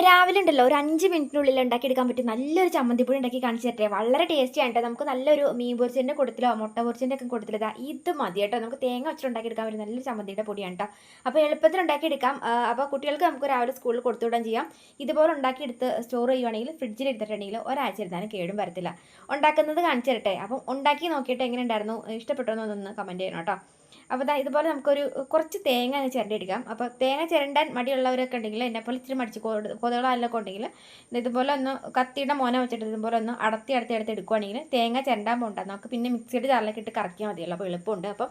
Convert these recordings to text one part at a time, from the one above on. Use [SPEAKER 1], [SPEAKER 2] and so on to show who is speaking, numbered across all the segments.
[SPEAKER 1] രാവിലെ ഉണ്ടല്ലോ ഒരു അഞ്ച് മിനിറ്റിനുള്ളിൽ ഉണ്ടാക്കിയെടുക്കാൻ പറ്റും നല്ലൊരു ചമ്മന്തിപ്പൊടി ഉണ്ടാക്കി കാണിച്ചു തരട്ടെ. വളരെ ടേസ്റ്റി ആണ് കേട്ടോ നമുക്ക് നല്ലൊരു മീൻ പൊരിച്ചതിന്റെ കൂട്ടത്തിലോ മുട്ട പൊരിച്ചതിന്റെ ഒക്കെ കൂട്ടത്തിലോ ഇതാ മതി കേട്ടോ നമുക്ക് തേങ്ങ വെച്ചിട്ട് ഉണ്ടാക്കിയെടുക്കാൻ പറ്റും നല്ലൊരു ചമ്മന്തിയുടെ പൊടിയാണ് കേട്ടോ അപ്പോൾ എളുപ്പത്തിൽ ഉണ്ടാക്കിയെടുക്കാം. അപ്പോൾ കുട്ടികൾക്ക് നമുക്ക് രാവിലെ സ്കൂളിൽ കൊടുത്തുവിടാൻ ചെയ്യാം. ഇതുപോലെ ഉണ്ടാക്കിയെടുത്ത് സ്റ്റോർ ചെയ്യുവാണെങ്കിൽ ഫ്രിഡ്ജിൽ എടുത്തിട്ടുണ്ടെങ്കിൽ ഒരാഴ്ച ഇരുന്നാലും കേടും വരത്തില്ല. ഉണ്ടാക്കുന്നത് കാണിച്ചു തരട്ടെ. അപ്പം ഉണ്ടാക്കി നോക്കിയിട്ട് എങ്ങനെ ഉണ്ടായിരുന്നു? ഇഷ്ടപ്പെട്ടോ എന്നൊന്ന് കമന്റ് ചെയ്യണം കേട്ടോ അപ്പോൾ ദാ ഇതുപോലെ നമുക്കൊരു കുറച്ച് തേങ്ങ അങ്ങ് ചിരണ്ടിയെടുക്കാം. അപ്പോൾ തേങ്ങ ചിരണ്ടാൻ മടിയുള്ളവരൊക്കെ ഉണ്ടെങ്കിൽ എന്നെപ്പോലെ ഇച്ചിരി മടിച്ച് കൊതുകളെല്ലാം ഉണ്ടെങ്കിൽ ഇതുപോലെ ഒന്ന് കത്തിയുടെ മോനെ വെച്ചിട്ട് ഇതുപോലെ ഒന്ന് അടത്തി അടത്തി അടത്തി എടുക്കുവാണെങ്കിൽ തേങ്ങ ചിരണ്ടാൻ പോകണ്ട. നമുക്ക് പിന്നെ മിക്സിയുടെ ജാറിലേക്ക് ഇട്ട് കറക്കിയാൽ മതിയല്ലോ. അപ്പോൾ എളുപ്പമുണ്ട്. അപ്പം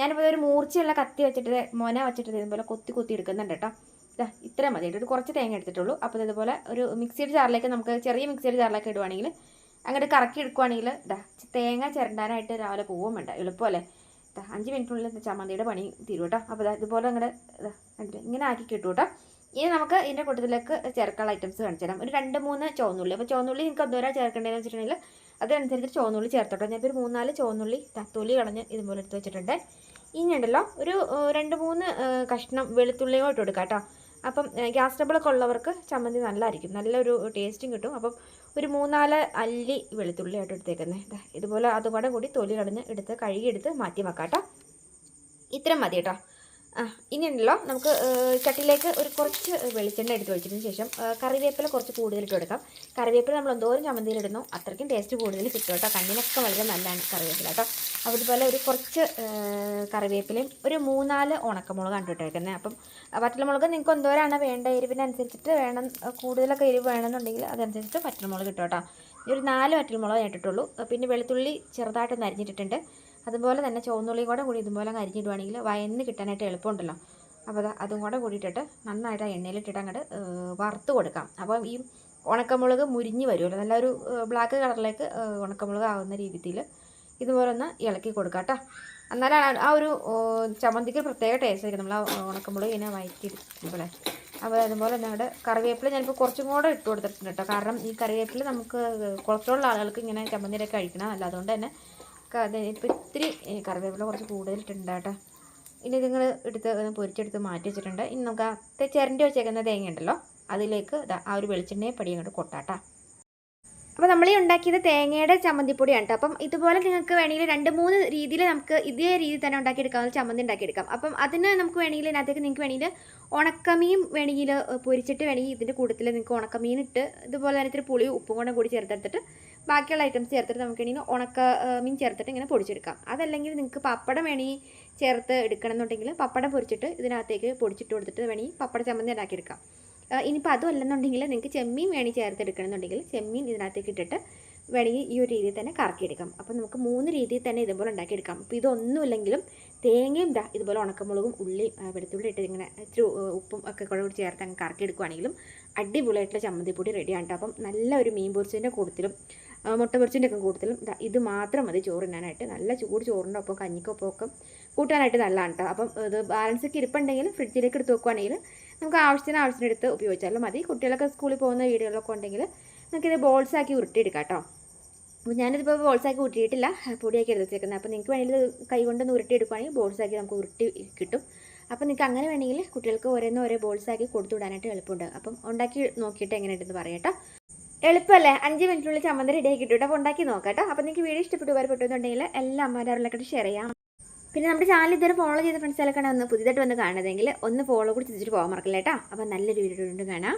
[SPEAKER 1] ഞാനിപ്പോൾ ഒരു മൂർച്ചയുള്ള കത്തി വെച്ചിട്ട് മോനെ വെച്ചിട്ട് ഇതുപോലെ കൊത്തി കൊത്തി എടുക്കുന്നുണ്ട് കേട്ടോ. ഇതാ ഇത്രയും മതി. ഒരു കുറച്ച് തേങ്ങ എടുത്തിട്ടുള്ളൂ. അപ്പോൾ ഇതുപോലെ ഒരു മിക്സിയുടെ ചാറിലേക്ക് നമുക്ക് ചെറിയ മിക്സിയുടെ ജാറിലേക്ക് ഇടുവാണെങ്കിൽ അങ്ങോട്ട് കറക്കി എടുക്കുവാണെങ്കിൽ ഇതാ തേങ്ങ ചിരണ്ടാനായിട്ട് രാവിലെ പോകും വേണ്ട. എളുപ്പമല്ലേ? അഞ്ച് മിനിറ്റിനുള്ളിൽ ചമ്മന്തിയുടെ പണി തീരും കേട്ടോ അപ്പോൾ ഇതുപോലെ കണ്ടില്ലേ? ഇങ്ങനെ ആക്കി കിട്ടും കേട്ടോ ഇനി നമുക്ക് ഇതിന്റെ കൂട്ടത്തിലേക്ക് ചേർക്കാനുള്ള ഐറ്റംസ് കാണിച്ചു തരാം. ഒരു രണ്ട് മൂന്ന് ചുവന്നുള്ളി. അപ്പോൾ ചുവന്നുള്ളി നിങ്ങൾക്ക് എന്തോരം ചേർക്കേണ്ടതെന്ന് വെച്ചിട്ടുണ്ടെങ്കിൽ അതനുസരിച്ച് ചുവന്നുള്ളി ചേർത്തോട്ടോ. ഞാനിപ്പോൾ ഒരു മൂന്നാൽ ചുവന്നുള്ളി തത്തുള്ളി കളഞ്ഞ് ഇതുപോലെ എടുത്ത് വെച്ചിട്ടുണ്ട്. ഇനി ഉണ്ടല്ലോ ഒരു രണ്ട് മൂന്ന് കഷ്ണം വെളുത്തുള്ളിയും ഇട്ട് കൊടുക്കാം കേട്ടോ അപ്പം ഗ്യാസ് ട്രബിളൊക്കെ ഉള്ളവർക്ക് ചമ്മന്തി നല്ലതായിരിക്കും. നല്ലൊരു ടേസ്റ്റും കിട്ടും. അപ്പം ഒരു മൂന്നാൽ അല്ലി വെളുത്തുള്ളി ആയിട്ട് എടുത്തേക്കുന്നത് ഇതുപോലെ അതുകൂടെ കൂടി തൊലി കളഞ്ഞ് എടുത്ത് കഴുകിയെടുത്ത് മാറ്റി വെക്കാം കേട്ടോ ഇത്രയും മതി കേട്ടോ ആ ഇനി ഉണ്ടല്ലോ നമുക്ക് ചട്ടിയിലേക്ക് ഒരു കുറച്ച് വെളിച്ചെണ്ണ എടുത്ത് ഒഴിച്ചതിന് ശേഷം കറിവേപ്പില കുറച്ച് കൂടുതലിട്ട് കൊടുക്കാം. കറിവേപ്പില നമ്മൾ എന്തോരം ചമ്മന്തിയിലിടുന്നു അത്രയ്ക്കും ടേസ്റ്റ് കൂടുതൽ കിട്ടും കേട്ടോ. കണ്ണിനൊക്കെ വളരെ നല്ലതാണ് കറിവേപ്പില കേട്ടോ. അപ്പോൾ ഇതുപോലെ ഒരു കുറച്ച് കറിവേപ്പിലയും ഒരു മൂന്നാൽ ഉണക്കമുളക് കണ്ടിട്ടേക്കുന്നത് അപ്പം വറ്റൽമുളക് നിങ്ങൾക്ക് എന്തോരാണ് വേണ്ട എരിവിനനുസരിച്ചിട്ട് വേണം കൂടുതലൊക്കെ എരിവ് വേണമെന്നുണ്ടെങ്കിൽ അതനുസരിച്ചിട്ട് വറ്റൽമുളക് കിട്ടും. കേട്ടോ ഒരു നാല് വറ്റൽമുളക് ഞാൻ ഇട്ടിട്ടുള്ളൂ. പിന്നെ വെളുത്തുള്ളി ചെറുതായിട്ടൊന്ന് അരിഞ്ഞിട്ടിട്ടുണ്ട്. അതുപോലെ തന്നെ ചുവന്നുള്ളിയും കൂടെ കൂടി ഇതുപോലെ അരിഞ്ഞിടുവാണെങ്കിൽ വയന്ന് കിട്ടാനായിട്ട് എളുപ്പമുണ്ടല്ലോ. അപ്പോൾ അതും കൂടെ കൂടിയിട്ടിട്ട് നന്നായിട്ട് ആ എണ്ണയിലിട്ടിട്ട് അങ്ങോട്ട് വറുത്ത് കൊടുക്കാം. അപ്പോൾ ഈ ഉണക്കമുളക് മുരിഞ്ഞ് വരുമല്ലോ. നല്ലൊരു ബ്ലാക്ക് കളറിലേക്ക് ഉണക്കമുളക് ആവുന്ന രീതിയിൽ ഇതുപോലെ ഒന്ന് ഇളക്കി കൊടുക്കാം കേട്ടോ. എന്നാലാണ് ആ- ഒരു ചമ്മന്തിക്ക് പ്രത്യേക ടേസ്റ്റ് ആയിരിക്കും. നമ്മൾ ആ ഉണക്കമുളക് ഇങ്ങനെ വയറ്റിയിരിക്കുമ്പോഴേ അപ്പോൾ അതുപോലെ അവിടെ കറിവേപ്പില ഞാനിപ്പോൾ കുറച്ചും കൂടെ ഇട്ട് കൊടുത്തിട്ടുണ്ട് കേട്ടോ. കാരണം ഈ കറിവേപ്പില നമുക്ക് കൊളസ്ട്രോൾ ആളുകൾക്ക് ഇങ്ങനെ ചമ്മന്തിയിലൊക്കെ കഴിക്കണം. അല്ല അതുകൊണ്ട് തന്നെ അത് ഇപ്പോൾ ഇത്തിരി കറിവേപ്പില കുറച്ച് കൂടുതലിട്ടുണ്ട് കേട്ടോ ഇനി നിങ്ങൾ എടുത്ത് പൊരിച്ചെടുത്ത് മാറ്റി വെച്ചിട്ടുണ്ട്. ഇനി നമുക്ക് ആ ചിരണ്ടി വെച്ചേക്കുന്ന തേങ്ങ ഉണ്ടല്ലോ അതിലേക്ക് ആ ഒരു വെളിച്ചെണ്ണയെ പടി അങ്ങോട്ട് കൊട്ടാട്ടാ. അപ്പോൾ നമ്മൾ ഈ ഉണ്ടാക്കിയത് തേങ്ങയുടെ ചമ്മന്തിപ്പൊടിയാണ് കേട്ടോ അപ്പം ഇതുപോലെ നിങ്ങൾക്ക് വേണമെങ്കിൽ രണ്ട് മൂന്ന് രീതിയിൽ നമുക്ക് ഇതേ രീതിയിൽ തന്നെ ഉണ്ടാക്കിയെടുക്കാവുന്ന ചമ്മന്തി ഉണ്ടാക്കിയെടുക്കാം. അപ്പം അതിന് നമുക്ക് വേണമെങ്കിൽ ഇതിനകത്തേക്ക് നിങ്ങൾക്ക് വേണമെങ്കിൽ ഉണക്കമീൻ വേണമെങ്കിൽ പൊരിച്ചിട്ട് വേണമെങ്കിൽ ഇതിന്റെ കൂട്ടത്തിൽ നിങ്ങൾക്ക് ഉണക്കമീൻ ഇട്ട് ഇതുപോലെ തന്നെ ഇത്തിരി പുളിയും ഉപ്പും കൂടെ കൂടി ചേർത്തെടുത്തിട്ട് ബാക്കിയുള്ള ഐറ്റംസ് ചേർത്തിട്ട് നമുക്ക് വേണമെങ്കിൽ ഉണക്ക മീൻ ചേർത്തിട്ട് ഇങ്ങനെ പൊടിച്ചെടുക്കാം. അതല്ലെങ്കിൽ നിങ്ങൾക്ക് പപ്പടം വേണമെങ്കിൽ ചേർത്ത് എടുക്കണം എന്നുണ്ടെങ്കിൽ പപ്പടം പൊരിച്ചിട്ട് ഇതിനകത്തേക്ക് പൊടിച്ചിട്ട് കൊടുത്തിട്ട് വേണമെങ്കിൽ പപ്പട ചമ്മന്തി ഉണ്ടാക്കിയെടുക്കാം. ഇനിയിപ്പോൾ അതുമല്ലെന്നുണ്ടെങ്കിൽ നിങ്ങൾക്ക് ചെമ്മീൻ വേണമെങ്കിൽ ചേർത്ത് എടുക്കണമെന്നുണ്ടെങ്കിൽ ചെമ്മീൻ ഇതിനകത്തേക്ക് ഇട്ടിട്ട് വേണമെങ്കിൽ ഈ ഒരു രീതിയിൽ തന്നെ കറക്കിയെടുക്കാം. അപ്പോൾ നമുക്ക് മൂന്ന് രീതിയിൽ തന്നെ ഇതുപോലെ ഉണ്ടാക്കിയെടുക്കാം. അപ്പോൾ ഇതൊന്നുമില്ലെങ്കിലും തേങ്ങയും ദാ ഇതുപോലെ ഉണക്കമുളകും ഉള്ളിയും വെളുത്തുള്ളി ഇട്ട് ഇങ്ങനെ ഇച്ചിരി ഉപ്പും ഒക്കെ കൂടെ കൂടി ചേർത്ത് അങ്ങ് കറക്കിയെടുക്കുവാണെങ്കിലും അടിപൊളിയായിട്ടുള്ള ചമ്മന്തിപ്പൊടി റെഡിയാണ് കേട്ടോ അപ്പം നല്ല ഒരു മീൻ പൊരിച്ചതിന്റെ കൂട്ടത്തിലും ആ, മുട്ട പൊരിച്ചിന്റെ ഒക്കെ കൂട്ടത്തിലും ഇത് മാത്രം മതി ചോറിനാനായിട്ട്. നല്ല ചൂട് ചോറിന്റെ ഒപ്പം കഞ്ഞിക്കൊപ്പം ഒക്കെ കൂട്ടാനായിട്ട് നല്ലതാണ് കേട്ടോ അപ്പം ഇത് ബാലൻസ് ഒക്കെ ഇരിപ്പുണ്ടെങ്കിൽ ഫ്രിഡ്ജിലേക്ക് എടുത്ത് വെക്കുവാണെങ്കിൽ നമുക്ക് ആവശ്യത്തിന് എടുത്ത് ഉപയോഗിച്ചാലും മതി. കുട്ടികളൊക്കെ സ്കൂളിൽ പോകുന്ന വീടുകളിലൊക്കെ ഉണ്ടെങ്കിൽ നമുക്കിത് ബോൾസ് ആക്കി ഉരുട്ടിയെടുക്കാം കേട്ടോ അപ്പോൾ ഞാനിതിപ്പോൾ ബോൾസ് ആക്കി ഉരുട്ടിയിട്ടില്ല. പൊടിയാക്കി എടുത്ത് വെച്ചേക്കുന്നത് അപ്പോൾ നിങ്ങൾക്ക് വേണമെങ്കിൽ കൈകൊണ്ട് കൈ കൊണ്ടൊന്ന് ഉരുട്ടിയെടുക്കുകയാണെങ്കിൽ ബോൾസ് ആക്കി നമുക്ക് ഉരുട്ടി കിട്ടും. അപ്പോൾ നിങ്ങൾക്ക് അങ്ങനെ വേണമെങ്കിൽ കുട്ടികൾക്ക് ഓരോന്ന് ഓരോ ബോൾസ് ആക്കി കൊടുത്തു വിടാനായിട്ട് എളുപ്പമുണ്ട്. അപ്പം ഉണ്ടാക്കി നോക്കിയിട്ട് എങ്ങനെയുണ്ടെന്ന് പറയാം കേട്ടോ എളുപ്പമല്ലേ? അഞ്ച് മിനിറ്റിനുള്ളിൽ ചമ്മന്തി റെഡി ആക്കി കിട്ടും. അപ്പോൾ ഉണ്ടാക്കി നോക്കാം കേട്ടോ അപ്പോൾ നിങ്ങൾക്ക് വീഡിയോ ഇഷ്ടപ്പെട്ടു ഉപകാരപ്പെട്ടുന്നുണ്ടെങ്കിൽ എല്ലാ അമ്മമാരവരിലേക്കും ഷെയർ ചെയ്യാം. പിന്നെ നമ്മുടെ ചാനൽ ഇതുവരെ ഫോളോ ചെയ്ത ഫ്രണ്ട്സിലൊക്കെ ഒന്ന് പുതിയതായിട്ട് വന്ന് കാണുന്നതെങ്കിൽ ഒന്ന് ഫോളോ കൂടി ചെയ്തിട്ട് പോകാൻ മറക്കില്ല കേട്ടോ. അപ്പോൾ നല്ലൊരു വീഡിയോ കാണാം.